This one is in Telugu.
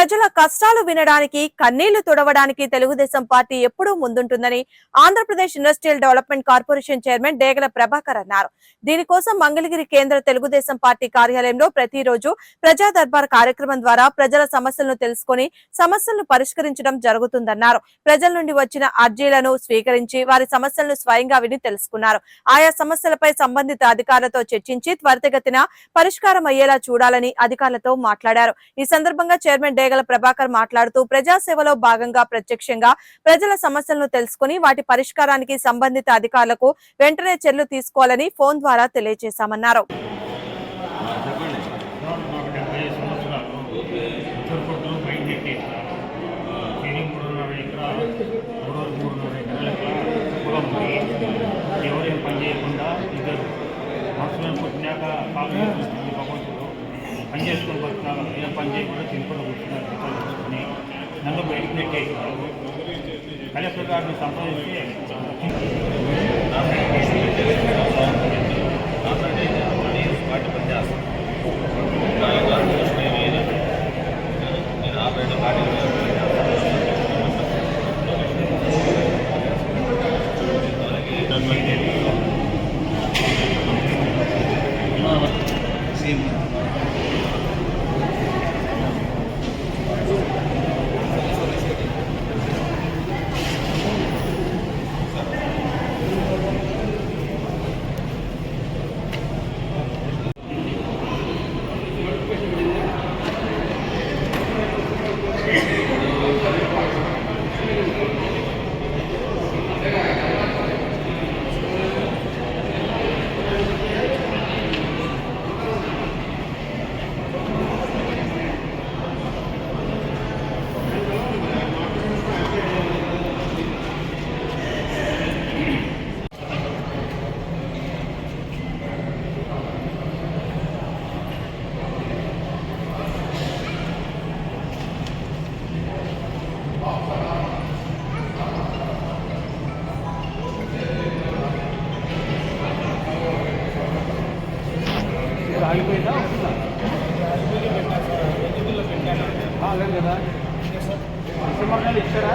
ప్రజల కష్టాలు వినడానికి కన్నీళ్ళు తుడవడానికి తెలుగుదేశం పార్టీ ఎప్పుడూ ముందుంటుందని Andhra Pradesh industrial development corporation chairman Degala Prabhakar అన్నారు. దీనికోసం మంగళగిరి కేంద్ర తెలుగుదేశం పార్టీ కార్యాలయంలో ప్రతిరోజు ప్రజా దర్బార్ కార్యక్రమం ద్వారా ప్రజల సమస్యలను తెలుసుకుని సమస్యలను పరిష్కరించడం జరుగుతుందన్నారు. ప్రజల నుండి వచ్చిన అర్జీలను స్వీకరించి వారి సమస్యలను స్వయంగా విని తెలుసుకున్నారు. ఆయా సమస్యలపై సంబంధిత అధికారులతో చర్చించి త్వరితగతిన పరిష్కారం అయ్యేలా చూడాలని అధికారులతో మాట్లాడారు. ఈ సందర్భంగా చైర్మన్ డేగ డేగల ప్రభాకర్ మాట్లాడుతూ ప్రజాసేవలో భాగంగా ప్రత్యక్షంగా ప్రజల సమస్యలను తెలుసుకుని వాటి పరిష్కారానికి సంబంధిత అధికారులకు వెంటనే చర్యలు తీసుకోవాలని ఫోన్ ద్వారా తెలియజేశామన్నారు. ఎవరేం పని చేయకుండా ఇద్దరు. మనుషులను పుట్టినాక కాలు చేసుకుంటుంది పని చేసుకొని బతున్నాక ఏం పని చేయకుండా తినుకుండా కూర్చున్నారు పిల్లలు నన్ను బయటకు నెట్టేసినారు కలెక్టర్ గారిని సంప్రదించి లేదు కదా. ఇచ్చారా?